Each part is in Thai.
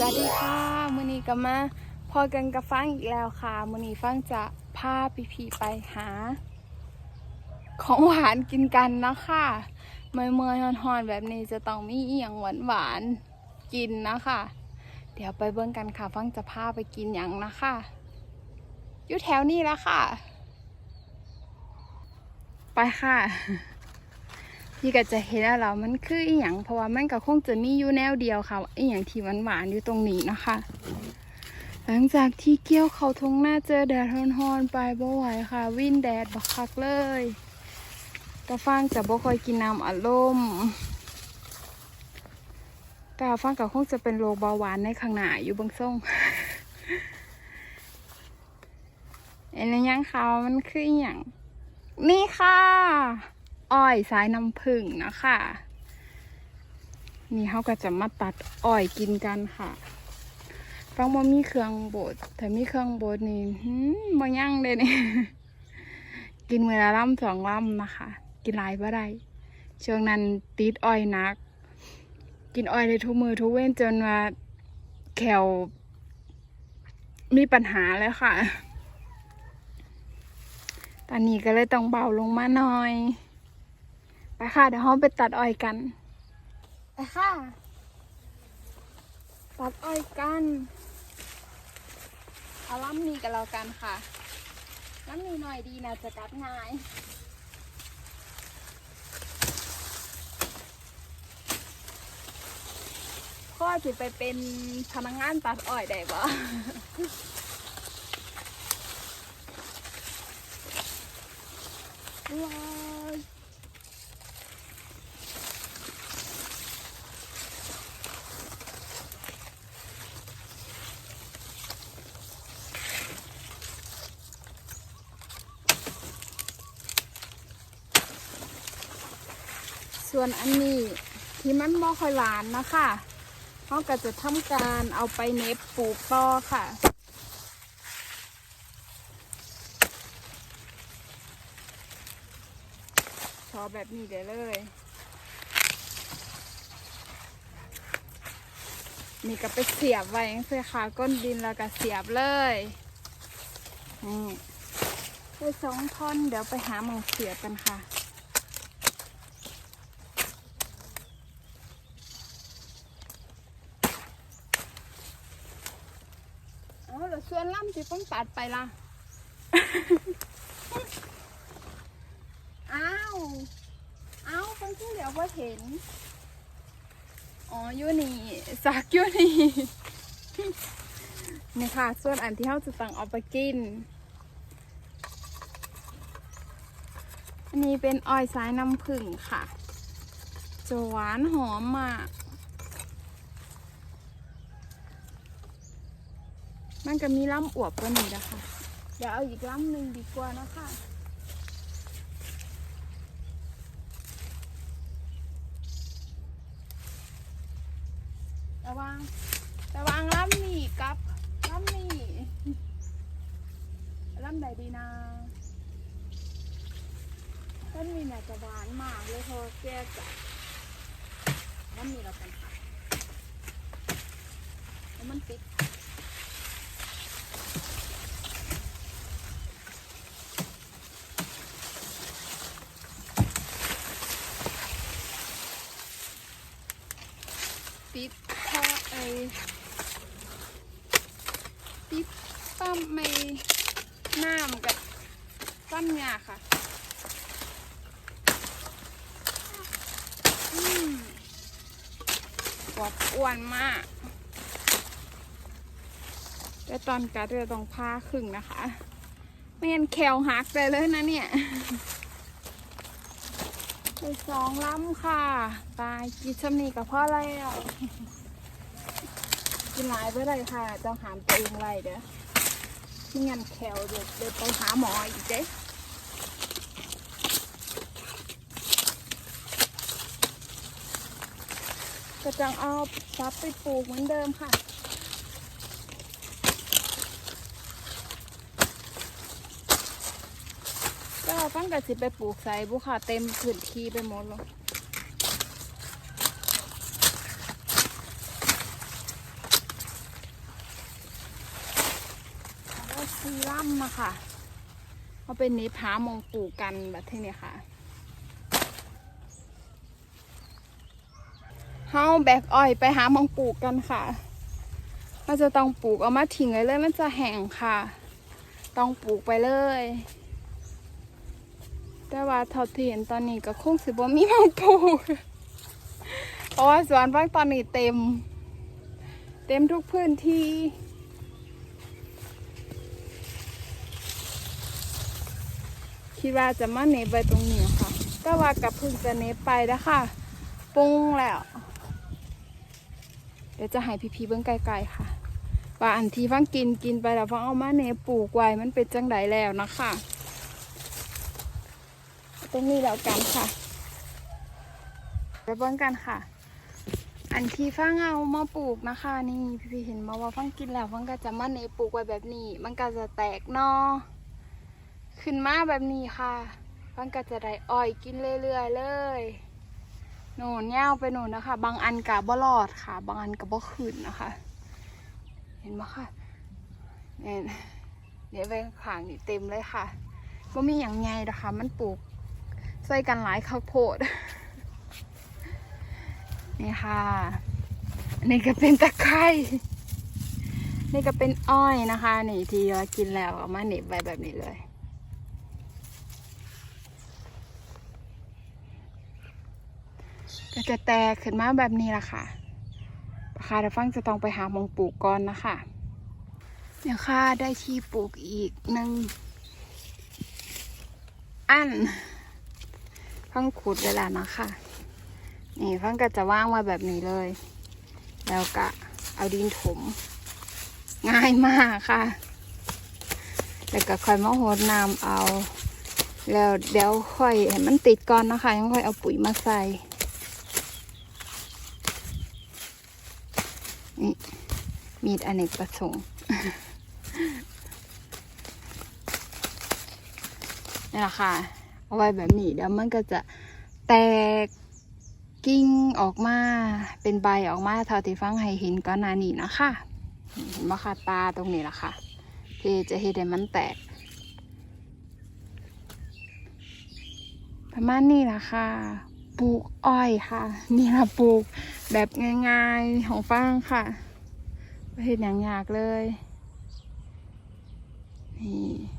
สวัสดีค่ะมือนี้ก็มาพอกันกับฟังอีกแล้วค่ะมือนี้ฟังจะพาพี่พีไปหา ของหวานกินกันนะคะเมื่อยเมื่อยๆฮอนๆแบบนี้จะต้องมีอียงหวานหวานๆกินนะคะ เดี๋ยวไปเบิ่งกันค่ะ ฟังจะพาไปกินอย่างนะคะอยู่แถวนี้แล้วค่ะ ไปค่ะ พี่ก็จะเห็นแล้วเรามันคืออีหยังเพราะว่ามันก็คงจะมีอยู่แนวเดียวค่ะอีหยังที่หวานๆอยู่ตรงนี้นะคะ หลังจากที่เกี่ยวเขาทงหน้าเจอแดดร้อนๆไปบ่ไหวค่ะ วินแดดบักคักเลยกาฟังจะบ่ค่อยกินน้ำอัดลมกาฟังก็คงจะเป็นโรคเบาหวานในข้างหน้าอยู่บางส่งเอ็นยังเขามันคืออหย่างนี่ค่ะ อ้อยสายน้ำผึ้งนะคะ นี่เขาก็จะมาตัดอ้อยกินกันค่ะฟังว่ามีเครื่องบดแต่มีเครื่องบดนี่มบ่ย่งเลยนี่กินมือละล่ำสองล่ำนะคะ กินหลายบ่ได้ช่วงนั้นติดอ้อยนัก กินอ้อยได้ทุกมือทุกเว้นจนว่าแขวมีปัญหาเลยค่ะ ตอนนี้ก็เลยต้องเบาลงมาหน่อย ไปค่ะ เดี๋ยวเราไปตัดอ้อยกัน ไปค่ะ ตัดอ้อยกันเอาล้ำนี้กันแล้วกันค่ะล้ำนี้หน่อยดีนะจะกัดง่ายพ่อจะไปเป็นพนักงานตัดอ้อยได้ปะว้า ส่วนอันนี้ที่มันบ่ค่อยหวานนะคะเขาก็จะทำการเอาไปเน็บปลูกต่อค่ะชอแบบนี้ได้เลยนี่ก็ไปเสียบไว้เพื่อขาก้นดินแล้วก็เสียบเลยนี่ไปสองท่อนเดี๋ยวไปหาหมองเสียบกันค่ะ เอาแล้วส่วนล่ำที่ต้องตัดไปล่ะ อ้าว อ้าวเพิ่งที่เดี๋ยวพอเห็น อ๋ออยู่นี่สักอยู่นี่นี่ค่ะ ส่วนอันที่เขาจะสั่งเอาไปกิน อันนี้เป็นออยสายน้ำผึ้งค่ะจะหวานหอมมาก มันก็มีล่ำอวบกว่านี้นะคะ เดี๋ยวเอาอีกล่ำหนึ่งดีกว่านะคะระวังระวังล้ำนี่กับล้ำนี่ล้ำใดดีนะล้ำนี่เนี่ยจะหวานมากเลยพอแกจะล้ำนี่เราเป็นค่ะแล้วมันติด ติดเพราะไอ้ติดปั้มไม่น้ำกับปั้มยาค่ะ อืมกรอบอ้วนมาก แต่ตอนกัดเราต้องพาครึ่งนะคะ ไม่งั้นแควหักไปเลยนะเนี่ย ไปสองล้ำค่ะ ตายกินชำนีกับพ่อแล้วกินหลายไปเลยค่ะต้องหามตัวเองไว้เด้อไม่งั้นแควเดี๋ยวเดี๋ยวไปหาหมออีกเด้ก็จังเอาซับไปปลูกเหมือนเดิมค่ะ ก็ตั้งแต่สิไปปลูกใส่บุค่ะเต็มพื้นที่ไปหมดเลยซีรั่มอะค่ะเอาเป็นนิพามองปลูกกันแบบที่นี่ค่ะเฮาแบกอ้อยไปหามองปลูกกันค่ะ มันจะต้องปลูกเอามาทิ้งไว้เลย มันจะแห้งค่ะ ต้องปลูกไปเลย แต่ว่าเท่าที่เห็นตอนนี้ก็คงสิบ่มีหมองปลูกเพราะว่าสวนฟังตอนนี้เต็ม เต็มทุกพื้นที่คิดว่าจะมาเนบไปตรงนี้ค่ะก็ว่ากับพึ่งจะเนบไปแล้วค่ะปรุงแล้ว เดี๋ยวจะให้พี่ๆเบิ้องไกลๆค่ะ ว่าอันที่ฟังกินกินไปแล้วฟังเอามาเนบปลูกไว้มันเป็นจังไดแล้วนะคะ ตรงนี้แล้วกันค่ะไปเบิ้งกันค่ะ อันที่ฟังเอามาปลูกนะคะ นี่พี่ๆเห็นมาว่าฟังกินแล้วฟังก็จะมาเนปลูกไว้แบบนี้ มันก็จะแตกนอขึ้นมาแบบนี้ค่ะฟังก็จะได้อ้อยกินเรื่อยๆเลยโน่นย่าไปโน่นนะคะ บางอันกับบ่รอดค่ะ บางอันกับบ่ขึ้นนะคะ เห็นไหมค่ะเนี่ยเดี๋ยวไปขางนี่เต็มเลยค่ะก็มีอย่างไงนะคะ มันปลูก ใส่กันหลายข้าวโพด นี่ค่ะนี่ก็เป็นตะไคร้นี่ก็เป็นอ้อยนะคะ นี่ที่เรากินแล้วเอามาเหน็บไว้แบบนี้เลยก็จะแตกขึ้นมาแบบนี้ละค่ะราคาเดี๋ยวฟังจะต้องไปหามองปลูกก่อนนะคะเนี่ยค่ะได้ที่ปลูกอีกหนึ่งอัน ฟังขุดเวลานะคะ นี่ฟังก็จะว่างไว้แบบนี้เลย แล้วก็เอาดินถม ง่ายมากค่ะ แล้วก็ค่อยมาโหดน้ำเอา แล้วเดี๋ยวค่อยให้มันติดก่อนนะคะ ยังค่อยเอาปุ๋ยมาใส่ นี่มีดอเนกประสงค์นี่แหละค่ะ เอาไว้แบบนี้เดี๋ยวมันก็จะแตกกิ่งออกมาเป็นใบออกมาเท่าที่ฟังให้เห็นก่อนานี้นะคะเห็นไหมคะตาตรงนี้แหละค่ะที่จะเห็นให้มันแตก ประมาณนี้แหละค่ะปลูกอ้อยค่ะ นี่ละปลูกแบบง่ายๆของฟังค่ะไม่เห็นอย่างยากเลยนี่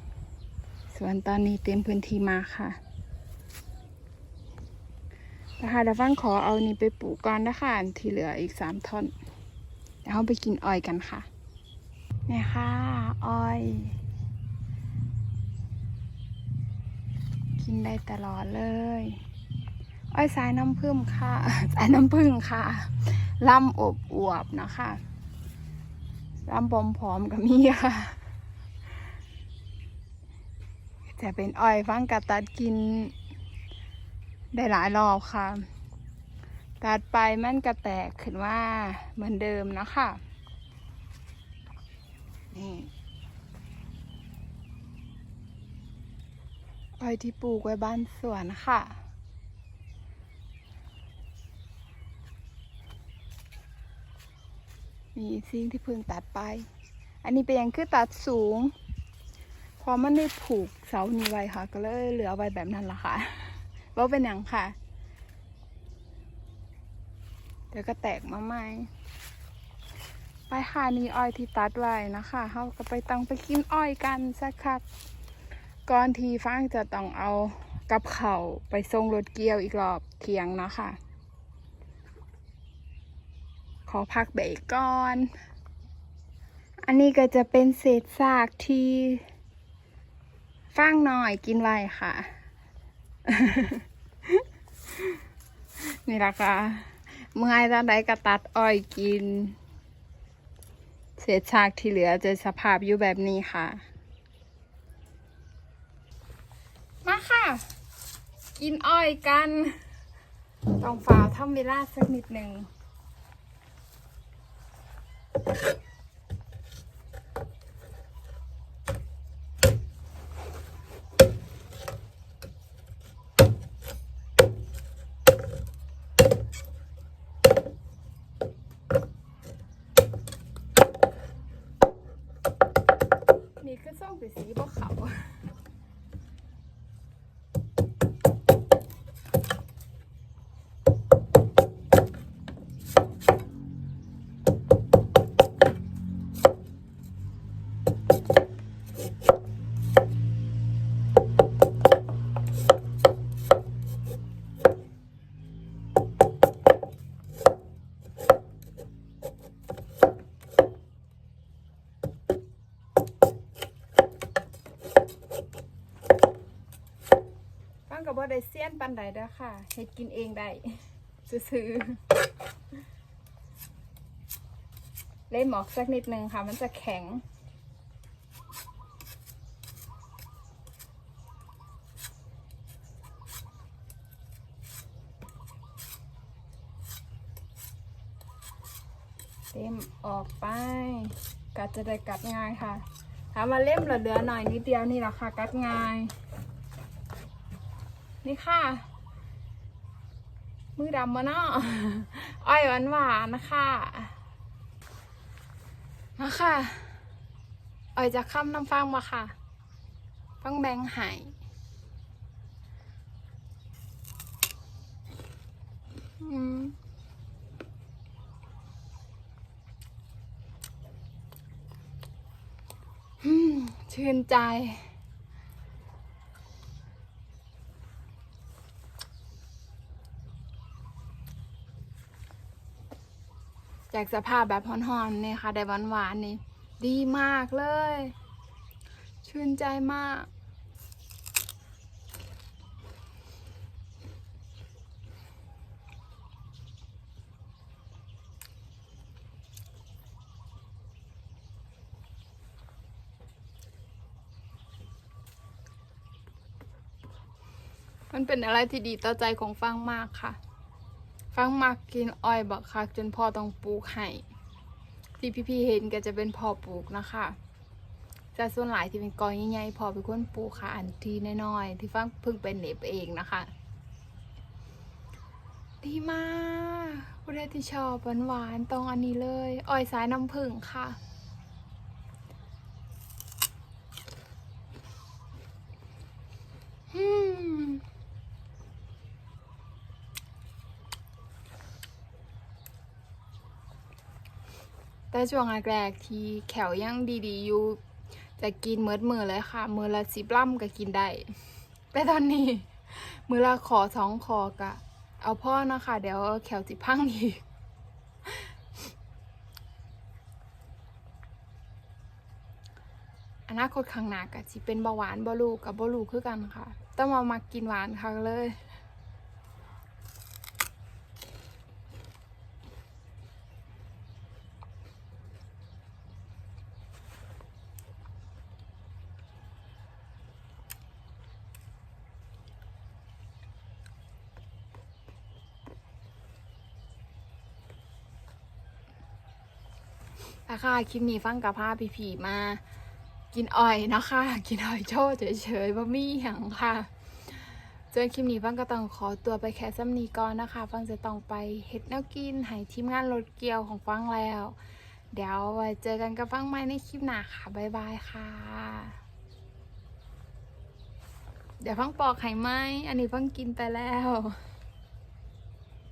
วนตอนนี้เต็มพื้นที่มาค่ะนะคะเดี๋ยวฟังขอเอานี่ไปปลูกก่อนนะคะอันที่เหลืออีกสามท่อนเดี๋ยวเราไปกินอ้อยกันค่ะเนี่ยค่ะอ้อย กินได้ตลอดเลย อ้อยสายน้ำผึ้งค่ะ สายน้ำผึ้งค่ะลำอบอวบนะคะล่ำผอมๆกับมีค่ะ จะเป็นอ้อยฟังกับตัดกิน ได้หลายรอบค่ะ ตัดไปมันกระแตกขึ้นว่าเหมือนเดิมนะคะนี่อ้อยที่ปลูกไว้บ้านสวนค่ะมีสิ่งที่เพิ่งตัดไป อันนี้เป็นยังคือตัดสูง อมันได้ผูกเสานี้ไว้ค่ะ ก็เลยเหลือไว้แบบนั้นละค่ะว่าเป็นอย่างค่ะเดี๋ยวก็แตกมาใหม่ไปค่ะนี่อ้อยที่ตัดไว้นะคะเขาก็ไปตังไปกินอ้อยกันสักครับก่อนทีฟังจะต้องเอากับเข่าไปส่งรถเกี่ยวอีกรอบเที่ยงนะคะ ขอพักเบรกก่อน อันนี้ก็จะเป็นเศษซากที่ ฟางหน่อยกินไว้ค่ะ นี่ละค่ะเมื่อไอ้ตอนใดก็ตัดอ้อยกิน เศษซากที่เหลือจะสภาพอยู่แบบนี้ค่ะ มาค่ะ กินอ้อยกัน ต้องฝ่าทำเวลาสักนิดหนึ่ง นี่คือส่งไปสีบ่เขา ได้เซียนปันใดเด้อค่ะเฮ็ดกินเองได้ซื้อๆเล่หมอกสักนิดนึงค่ะ มันจะแข็งเล่มออกไป กัดจะได้กัดง่ายค่ะถามมาเล่มหลือเหลือหน่อยนิดเดียวนี่แหละค่ะ กัดง่าย นี่ค่ะ มือดำมาเนาะอ้อยหวานหวานๆนะคะมาค่ะอ้อยจะค้ำน้ำฟังมาค่ะฟังแบงไห้อืมอืมชื่นใจ จากสภาพแบบฮ้อนๆนี่ค่ะได้หวานๆนี่ ดีมากเลย ชื่นใจมาก มันเป็นอะไรที่ดีต่อใจของฟังมากค่ะ ฟังมากกินอ้อยบักคักจนพ่อต้องปลูกให้ที่พี่ๆเห็นก็จะเป็นพ่อปลูกนะคะแต่ส่วนหลายที่เป็นกอใหญ่ๆพ่อเป็นคนปลูกค่ะอันที่น้อยๆที่ฟังเพิ่งเป็นเน็บเองนะคะ ดีมากประเทศที่ชอบหวานๆตรงอันนี้เลยอ้อยสายน้ำผึ้งค่ะ แต่ช่วงแรกๆที่แขวยังดีๆอยู่จะกินเมือมือเลยค่ะ มือละสิบล่ำก็กินได้ แต่ตอนนี้ มือละขอสองขอกะ เอาพ่อนะคะ เดี๋ยวแขวสิพังอีกอนาคตข้างหน้าก็สิเป็นเบาหวานบ่ลูกกับบ่ลูกคือกันค่ะ ต้องมามักกินหวานค่ะเลย นะคะคลิปนี้ฟังกับพาพี่ผีมา กินอ้อยนะคะ กินอ้อยโชว์เฉยๆบ่มีหยังค่ะเจอคลิปนี้ฟังก็ต้องขอตัวไปแค่ซ้ำนี้ก่อนนะคะ ฟังจะต้องไปเฮ็ดแนวกินให้ทีมงานรถเกียวของฟังแล้ว เดี๋ยวไว้เจอกันกับฟังใหม่ในคลิปหน้าค่ะบ๊ายบายค่ะ เดี๋ยวฟังปอกไข่ไหมอันนี้ฟังกินไปแล้ว